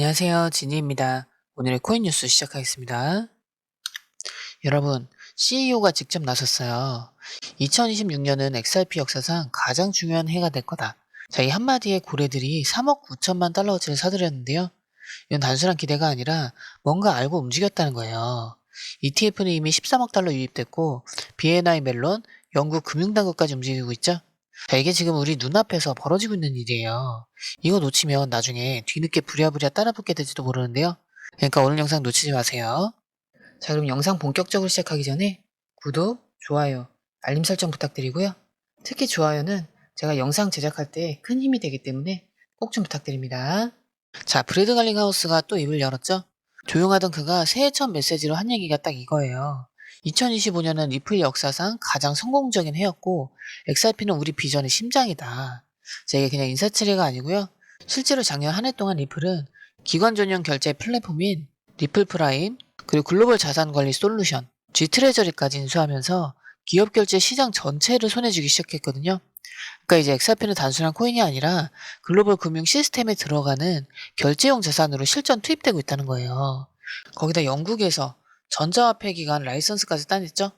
안녕하세요. 지니입니다. 오늘의 코인 뉴스 시작하겠습니다. 여러분, CEO가 직접 나섰어요. 2026년은 XRP 역사상 가장 중요한 해가 될 거다. 자, 이 한마디에 고래들이 3억 9천만 달러어치를 사들였는데요. 이건 단순한 기대가 아니라 뭔가 알고 움직였다는 거예요. ETF는 이미 13억 달러 유입됐고, BNI 멜론, 영국 금융당국까지 움직이고 있죠. 자, 이게 지금 우리 눈앞에서 벌어지고 있는 일이에요. 이거 놓치면 나중에 뒤늦게 부랴부랴 따라붙게 될지도 모르는데요. 그러니까 오늘 영상 놓치지 마세요. 자, 그럼 영상 본격적으로 시작하기 전에 구독, 좋아요, 알림 설정 부탁드리고요. 특히 좋아요는 제가 영상 제작할 때 큰 힘이 되기 때문에 꼭 좀 부탁드립니다. 자, 브래드 갈링하우스가 또 입을 열었죠? 조용하던 그가 새해 첫 메시지로 한 얘기가 딱 이거예요. 2025년은 리플 역사상 가장 성공적인 해였고 XRP는 우리 비전의 심장이다. 자, 이게 그냥 인사치레가 아니고요. 실제로 작년 한 해 동안 리플은 기관 전용 결제 플랫폼인 리플 프라임, 그리고 글로벌 자산 관리 솔루션, G 트레저리까지 인수하면서 기업 결제 시장 전체를 손에 쥐기 시작했거든요. 그러니까 이제 XRP는 단순한 코인이 아니라 글로벌 금융 시스템에 들어가는 결제용 자산으로 실전 투입되고 있다는 거예요. 거기다 영국에서 전자화폐 기관 라이선스까지 따냈죠?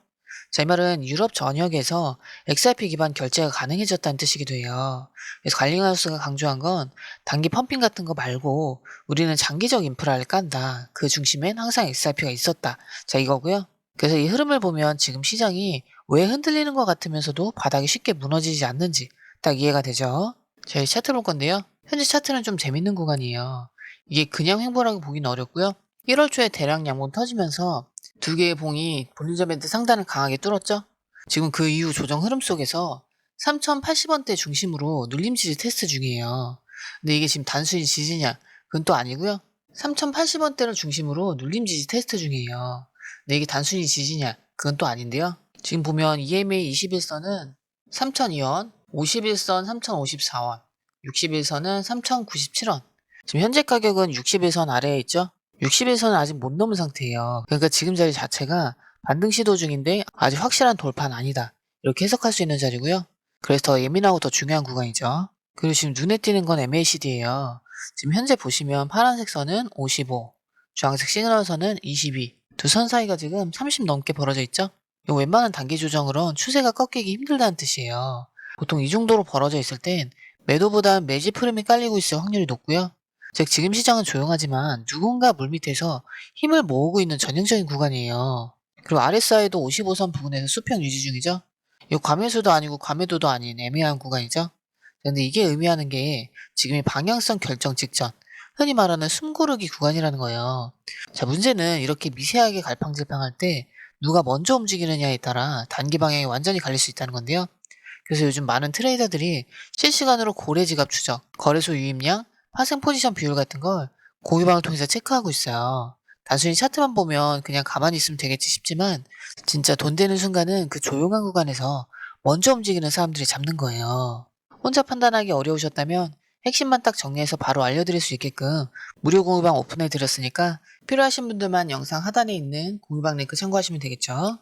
자, 이 말은 유럽 전역에서 XRP 기반 결제가 가능해졌다는 뜻이기도 해요. 그래서 관리하우스가 강조한 건 단기 펌핑 같은 거 말고 우리는 장기적 인프라를 깐다. 그 중심엔 항상 XRP가 있었다. 자, 이거고요. 그래서 이 흐름을 보면 지금 시장이 왜 흔들리는 것 같으면서도 바닥이 쉽게 무너지지 않는지 딱 이해가 되죠. 저희 차트 볼 건데요. 현재 차트는 좀 재밌는 구간이에요. 이게 그냥 횡보라고 보기는 어렵고요. 1월 초에 대량 양봉 터지면서 두 개의 봉이 볼린저 밴드 상단을 강하게 뚫었죠. 지금 그 이후 조정 흐름 속에서 3080원대 중심으로 눌림 지지 테스트 중이에요. 근데 이게 지금 단순히 지지냐? 그건 또 아니고요. 3080원대를 중심으로 눌림 지지 테스트 중이에요. 근데 이게 단순히 지지냐? 그건 또 아닌데요. 지금 보면 EMA 21선은 3002원, 51선 3054원, 61선은 3097원. 지금 현재 가격은 61선 아래에 있죠? 60일선은 아직 못 넘은 상태예요. 그러니까 지금 자리 자체가 반등 시도 중인데 아직 확실한 돌파는 아니다. 이렇게 해석할 수 있는 자리고요. 그래서 더 예민하고 더 중요한 구간이죠. 그리고 지금 눈에 띄는 건 MACD예요. 지금 현재 보시면 파란색 선은 55, 주황색 시그널 선은 22. 두 선 사이가 지금 30 넘게 벌어져 있죠? 이거 웬만한 단기 조정으론 추세가 꺾이기 힘들다는 뜻이에요. 보통 이 정도로 벌어져 있을 땐 매도보다 매집 흐름이 깔리고 있을 확률이 높고요. 즉 지금 시장은 조용하지만 누군가 물밑에서 힘을 모으고 있는 전형적인 구간이에요. 그리고 RSI도 55선 부근에서 수평 유지 중이죠. 이 과매수도 아니고 과매도도 아닌 애매한 구간이죠. 근데 이게 의미하는 게 지금이 방향성 결정 직전, 흔히 말하는 숨고르기 구간이라는 거예요. 자, 문제는 이렇게 미세하게 갈팡질팡할 때 누가 먼저 움직이느냐에 따라 단기 방향이 완전히 갈릴 수 있다는 건데요. 그래서 요즘 많은 트레이더들이 실시간으로 고래 지갑 추적, 거래소 유입량, 파생 포지션 비율 같은 걸 공유방을 통해서 체크하고 있어요. 단순히 차트만 보면 그냥 가만히 있으면 되겠지 싶지만 진짜 돈 되는 순간은 그 조용한 구간에서 먼저 움직이는 사람들이 잡는 거예요. 혼자 판단하기 어려우셨다면 핵심만 딱 정리해서 바로 알려드릴 수 있게끔 무료 공유방 오픈해 드렸으니까 필요하신 분들만 영상 하단에 있는 공유방 링크 참고하시면 되겠죠.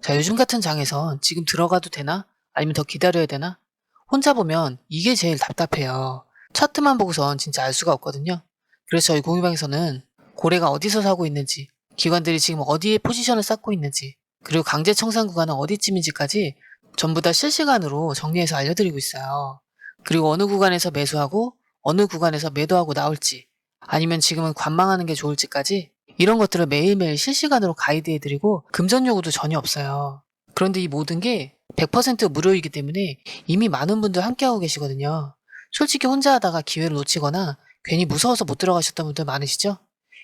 자, 요즘 같은 장에선 지금 들어가도 되나? 아니면 더 기다려야 되나? 혼자 보면 이게 제일 답답해요. 차트만 보고선 진짜 알 수가 없거든요. 그래서 저희 공유방에서는 고래가 어디서 사고 있는지, 기관들이 지금 어디에 포지션을 쌓고 있는지, 그리고 강제 청산 구간은 어디쯤인지까지 전부 다 실시간으로 정리해서 알려드리고 있어요. 그리고 어느 구간에서 매수하고 어느 구간에서 매도하고 나올지, 아니면 지금은 관망하는 게 좋을지까지 이런 것들을 매일매일 실시간으로 가이드해드리고 금전 요구도 전혀 없어요. 그런데 이 모든 게 100% 무료이기 때문에 이미 많은 분들 함께하고 계시거든요. 솔직히 혼자 하다가 기회를 놓치거나 괜히 무서워서 못 들어가셨던 분들 많으시죠?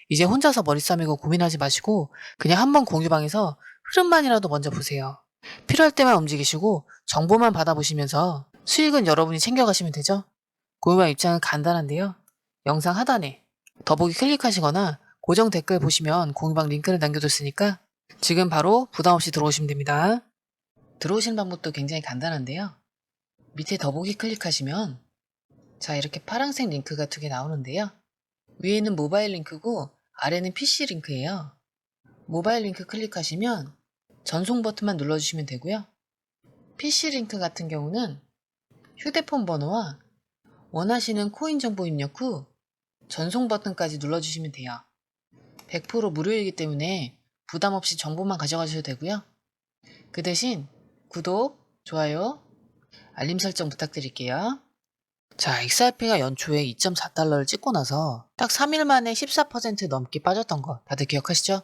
이제 혼자서 머리 싸매고 고민하지 마시고 그냥 한번 공유방에서 흐름만이라도 먼저 보세요. 필요할 때만 움직이시고 정보만 받아보시면서 수익은 여러분이 챙겨가시면 되죠? 공유방 입장은 간단한데요. 영상 하단에 더보기 클릭하시거나 고정 댓글 보시면 공유방 링크를 남겨뒀으니까 지금 바로 부담 없이 들어오시면 됩니다. 들어오시는 방법도 굉장히 간단한데요. 밑에 더보기 클릭하시면 자, 이렇게 파란색 링크가 두 개 나오는데요. 위에는 모바일 링크고 아래는 PC 링크예요. 모바일 링크 클릭하시면 전송 버튼만 눌러주시면 되고요. PC 링크 같은 경우는 휴대폰 번호와 원하시는 코인 정보 입력 후 전송 버튼까지 눌러주시면 돼요. 100% 무료이기 때문에 부담 없이 정보만 가져가셔도 되고요. 그 대신 구독, 좋아요, 알림 설정 부탁드릴게요. 자, XRP가 연초에 2.4달러를 찍고 나서 딱 3일 만에 14% 넘게 빠졌던 거 다들 기억하시죠?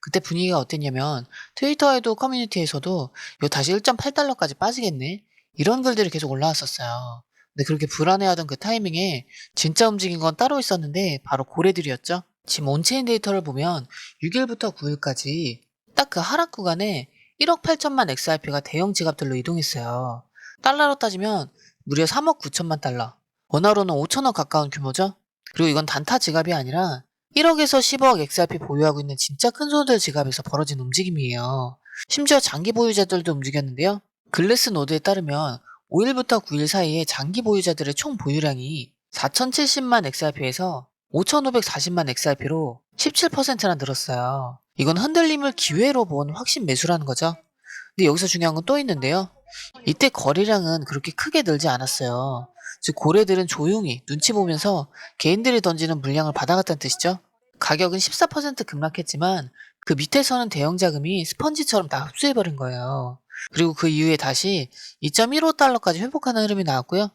그때 분위기가 어땠냐면 트위터에도 커뮤니티에서도 이거 다시 1.8달러까지 빠지겠네? 이런 글들이 계속 올라왔었어요. 근데 그렇게 불안해하던 그 타이밍에 진짜 움직인 건 따로 있었는데 바로 고래들이었죠. 지금 온체인 데이터를 보면 6일부터 9일까지 딱 그 하락 구간에 1억 8천만 XRP가 대형 지갑들로 이동했어요. 달러로 따지면 무려 3억 9천만 달러. 원화로는 5천억 가까운 규모죠. 그리고 이건 단타 지갑이 아니라 1억에서 10억 XRP 보유하고 있는 진짜 큰 손들 지갑에서 벌어진 움직임이에요. 심지어 장기 보유자들도 움직였는데요. 글래스 노드에 따르면 5일부터 9일 사이에 장기 보유자들의 총 보유량이 4,070만 XRP에서 5,540만 XRP로 17%나 늘었어요. 이건 흔들림을 기회로 본 확신 매수라는 거죠. 근데 여기서 중요한 건 또 있는데요. 이때 거래량은 그렇게 크게 늘지 않았어요. 즉 고래들은 조용히 눈치 보면서 개인들이 던지는 물량을 받아갔다는 뜻이죠. 가격은 14% 급락했지만 그 밑에서는 대형 자금이 스펀지처럼 다 흡수해버린 거예요. 그리고 그 이후에 다시 2.15달러까지 회복하는 흐름이 나왔고요.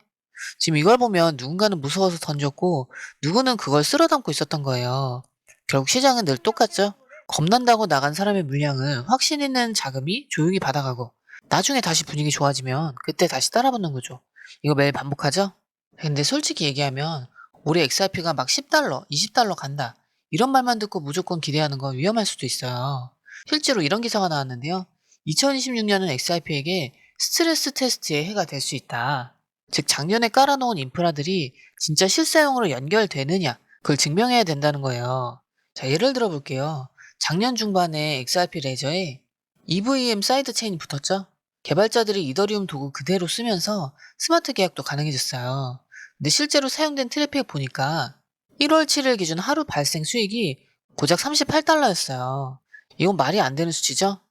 지금 이걸 보면 누군가는 무서워서 던졌고 누구는 그걸 쓸어 담고 있었던 거예요. 결국 시장은 늘 똑같죠. 겁난다고 나간 사람의 물량을 확신 있는 자금이 조용히 받아가고 나중에 다시 분위기 좋아지면 그때 다시 따라붙는 거죠. 이거 매일 반복하죠? 근데 솔직히 얘기하면 올해 XRP가 막 10달러, 20달러 간다. 이런 말만 듣고 무조건 기대하는 건 위험할 수도 있어요. 실제로 이런 기사가 나왔는데요. 2026년은 XRP에게 스트레스 테스트의 해가 될 수 있다. 즉 작년에 깔아놓은 인프라들이 진짜 실사용으로 연결되느냐 그걸 증명해야 된다는 거예요. 자 예를 들어 볼게요. 작년 중반에 XRP 레저에 EVM 사이드 체인이 붙었죠. 개발자들이 이더리움 도구 그대로 쓰면서 스마트 계약도 가능해졌어요. 근데 실제로 사용된 트래픽 보니까 1월 7일 기준 하루 발생 수익이 고작 38달러였어요. 이건 말이 안 되는 수치죠?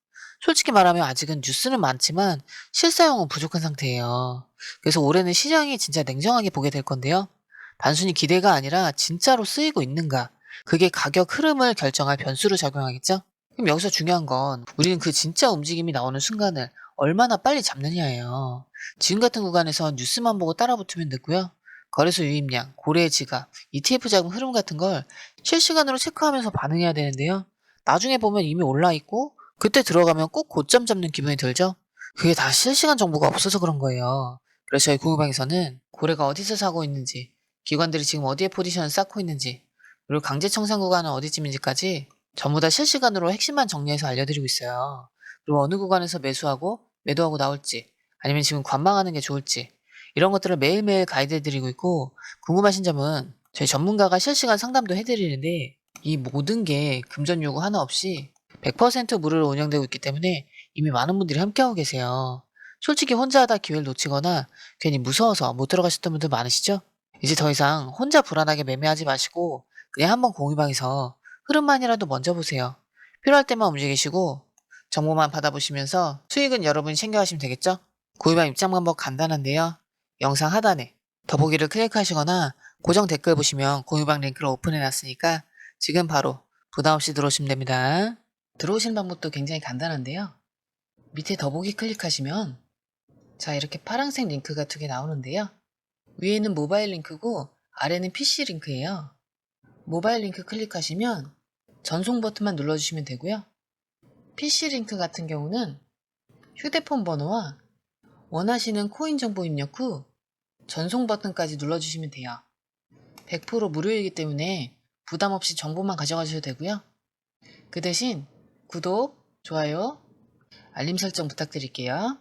솔직히 말하면 아직은 뉴스는 많지만 실사용은 부족한 상태예요. 그래서 올해는 시장이 진짜 냉정하게 보게 될 건데요. 단순히 기대가 아니라 진짜로 쓰이고 있는가. 그게 가격 흐름을 결정할 변수로 작용하겠죠? 그럼 여기서 중요한 건 우리는 그 진짜 움직임이 나오는 순간을 얼마나 빨리 잡느냐예요. 지금 같은 구간에서 뉴스만 보고 따라 붙으면 늦고요. 거래소 유입량, 고래의 지갑, ETF 자금 흐름 같은 걸 실시간으로 체크하면서 반응해야 되는데요. 나중에 보면 이미 올라 있고 그때 들어가면 꼭 고점 잡는 기분이 들죠? 그게 다 실시간 정보가 없어서 그런 거예요. 그래서 저희 공유방에서는 고래가 어디서 사고 있는지, 기관들이 지금 어디에 포지션을 쌓고 있는지, 그리고 강제 청산 구간은 어디쯤인지까지 전부 다 실시간으로 핵심만 정리해서 알려드리고 있어요. 그리고 어느 구간에서 매수하고 매도하고 나올지, 아니면 지금 관망하는 게 좋을지, 이런 것들을 매일매일 가이드해드리고 있고, 궁금하신 점은 저희 전문가가 실시간 상담도 해드리는데, 이 모든 게 금전 요구 하나 없이 100% 무료로 운영되고 있기 때문에 이미 많은 분들이 함께하고 계세요. 솔직히 혼자 하다 기회를 놓치거나 괜히 무서워서 못 들어가셨던 분들 많으시죠? 이제 더 이상 혼자 불안하게 매매하지 마시고 그냥 한번 공유방에서 흐름만이라도 먼저 보세요. 필요할 때만 움직이시고 정보만 받아보시면서 수익은 여러분이 챙겨가시면 되겠죠? 공유방 입장 방법 간단한데요. 영상 하단에 더보기를 클릭하시거나 고정 댓글 보시면 공유방 링크를 오픈해 놨으니까 지금 바로 부담없이 들어오시면 됩니다. 들어오시는 방법도 굉장히 간단한데요. 밑에 더보기 클릭하시면 자 이렇게 파란색 링크가 두 개 나오는데요. 위에는 모바일 링크고 아래는 PC 링크예요. 모바일 링크 클릭하시면 전송 버튼만 눌러주시면 되고요. PC 링크 같은 경우는 휴대폰 번호와 원하시는 코인 정보 입력 후 전송 버튼까지 눌러주시면 돼요. 100% 무료이기 때문에 부담 없이 정보만 가져가셔도 되고요. 그 대신 구독, 좋아요, 알림 설정 부탁드릴게요.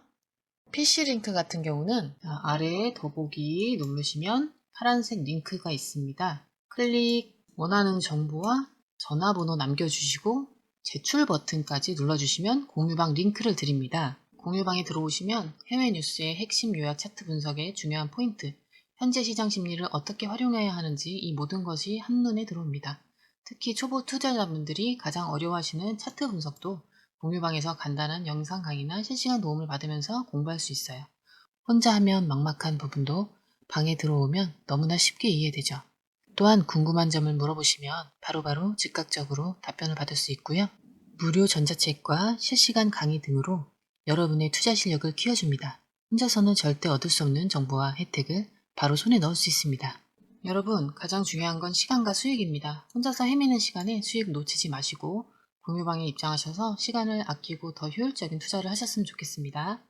PC 링크 같은 경우는 아래에 더보기 누르시면 파란색 링크가 있습니다. 클릭 원하는 정보와 전화번호 남겨주시고 제출 버튼까지 눌러주시면 공유방 링크를 드립니다. 공유방에 들어오시면 해외 뉴스의 핵심 요약 차트 분석의 중요한 포인트, 현재 시장 심리를 어떻게 활용해야 하는지 이 모든 것이 한눈에 들어옵니다. 특히 초보 투자자분들이 가장 어려워하시는 차트 분석도 공유방에서 간단한 영상 강의나 실시간 도움을 받으면서 공부할 수 있어요. 혼자 하면 막막한 부분도 방에 들어오면 너무나 쉽게 이해되죠. 또한 궁금한 점을 물어보시면 바로 바로 즉각적으로 답변을 받을 수 있고요. 무료 전자책과 실시간 강의 등으로 여러분의 투자 실력을 키워줍니다. 혼자서는 절대 얻을 수 없는 정보와 혜택을 바로 손에 넣을 수 있습니다. 여러분, 가장 중요한 건 시간과 수익입니다. 혼자서 헤매는 시간에 수익 놓치지 마시고 공유방에 입장하셔서 시간을 아끼고 더 효율적인 투자를 하셨으면 좋겠습니다.